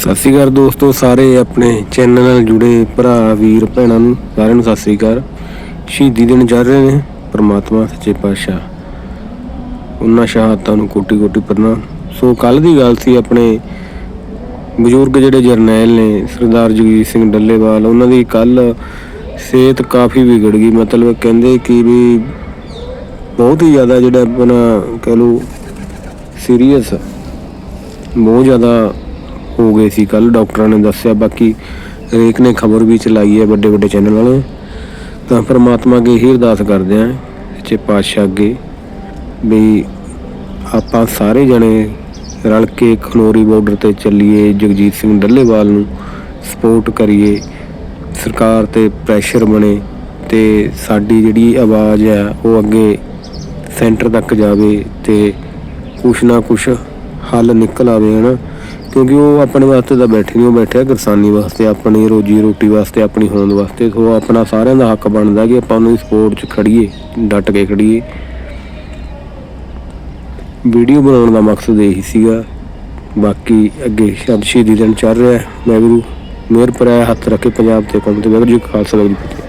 ਸਤਿ ਸ਼੍ਰੀ ਅਕਾਲ ਦੋਸਤੋ, ਸਾਰੇ ਆਪਣੇ ਚੈਨਲ ਨਾਲ ਜੁੜੇ ਭਰਾ, ਵੀਰ, ਭੈਣਾਂ ਨੂੰ ਸਾਰਿਆਂ ਨੂੰ ਸਤਿ ਸ਼੍ਰੀ ਅਕਾਲ। ਸ਼ਹੀਦੀ ਦਿਨ ਚੱਲ ਰਹੇ ਨੇ, ਪ੍ਰਮਾਤਮਾ ਸੱਚੇ ਪਾਤਸ਼ਾਹ। ਉਹਨਾਂ ਸ਼ਹਾਦਤਾਂ ਨੂੰ ਕੋਟੀ ਕੋਟੀ ਪ੍ਰਣਾਮ। ਸੋ ਕੱਲ ਦੀ ਗੱਲ ਸੀ ਆਪਣੇ ਬਜ਼ੁਰਗ ਜਿਹੜੇ ਜਰਨੈਲ ਨੇ, ਸਰਦਾਰ ਜਗਜੀਤ ਸਿੰਘ ਡੱਲੇਵਾਲ, ਉਹਨਾਂ ਦੀ ਕੱਲ ਸਿਹਤ ਕਾਫੀ ਵਿਗੜ ਗਈ। ਮਤਲਬ ਕਹਿੰਦੇ ਕਿ ਵੀ ਬਹੁਤ ਹੀ ਜ਼ਿਆਦਾ ਜਿਹੜਾ ਆਪਣਾ ਕਹ ਲਓ ਸੀਰੀਅਸ ਬਹੁਤ ਜ਼ਿਆਦਾ ਹੋ ਗਏ ਸੀ ਕੱਲ ਡਾਕਟਰਾਂ ਨੇ ਦੱਸਿਆ, ਬਾਕੀ ਹਰੇਕ ਨੇ ਖਬਰ ਵੀ ਚਲਾਈ ਹੈ ਵੱਡੇ ਵੱਡੇ ਚੈਨਲ ਵਾਲੇ। ਤਾਂ ਪਰਮਾਤਮਾ ਅੱਗੇ ਇਹੀ ਅਰਦਾਸ ਕਰਦੇ ਆਂ ਸੱਚੇ ਪਾਤਸ਼ਾਹ ਅੱਗੇ ਵੀ ਆਪਾਂ ਸਾਰੇ ਜਣੇ ਰਲ ਕੇ ਖਨੋਰੀ ਬਾਰਡਰ ਤੇ ਚੱਲੀਏ, ਜਗਜੀਤ ਸਿੰਘ ਡੱਲੇਵਾਲ ਨੂੰ ਸਪੋਰਟ ਕਰੀਏ, ਸਰਕਾਰ ਤੇ ਪ੍ਰੈਸ਼ਰ ਬਣੇ ਤੇ ਸਾਡੀ ਜਿਹੜੀ ਆਵਾਜ਼ ਹੈ ਉਹ ਅੱਗੇ ਸੈਂਟਰ ਤੱਕ ਜਾਵੇ ਤੇ ਕੁਛ ਨਾ ਕੁਛ ਹੱਲ ਨਿਕਲ ਆਵੇ, ਹਨਾ? ਕਿਉਂਕਿ ਉਹ ਆਪਣੇ ਵਾਸਤੇ ਤਾਂ ਬੈਠੇ ਨਹੀਂ, ਉਹ ਬੈਠਿਆ ਕਿਸਾਨੀ ਵਾਸਤੇ, ਆਪਣੀ ਰੋਜੀ ਰੋਟੀ ਵਾਸਤੇ, ਆਪਣੀ ਹੋਂਦ ਵਾਸਤੇ, ਸੋ ਆਪਣਾ ਸਾਰਿਆਂ ਦਾ ਹੱਕ ਬਣਦਾ ਕਿ ਆਪਾਂ ਉਹਨੂੰ ਸਪੋਰਟ 'ਚ ਖੜੀਏ ਡਟ ਕੇ ਖੜੀਏ ਵੀਡੀਓ ਬਣਾਉਣ ਦਾ ਮਕਸਦ ਇਹੀ ਸੀਗਾ। ਬਾਕੀ ਅੱਗੇ ਸ਼ਬਦ ਸ਼ਹੀਦੀ ਦਿਨ ਚੱਲ ਰਿਹਾ ਹੈ। ਵਾਹਿਗੁਰੂ ਮਿਹਰ ਪਰਾਇਆ ਹੱਥ ਰੱਖੇ ਪੰਜਾਬ ਤੇ ਕੌਮ ਤੇ। ਵਾਹਿਗੁਰੂ ਜੀ ਖਾਲਸਾ, ਵਾਹਿਗੁਰੂ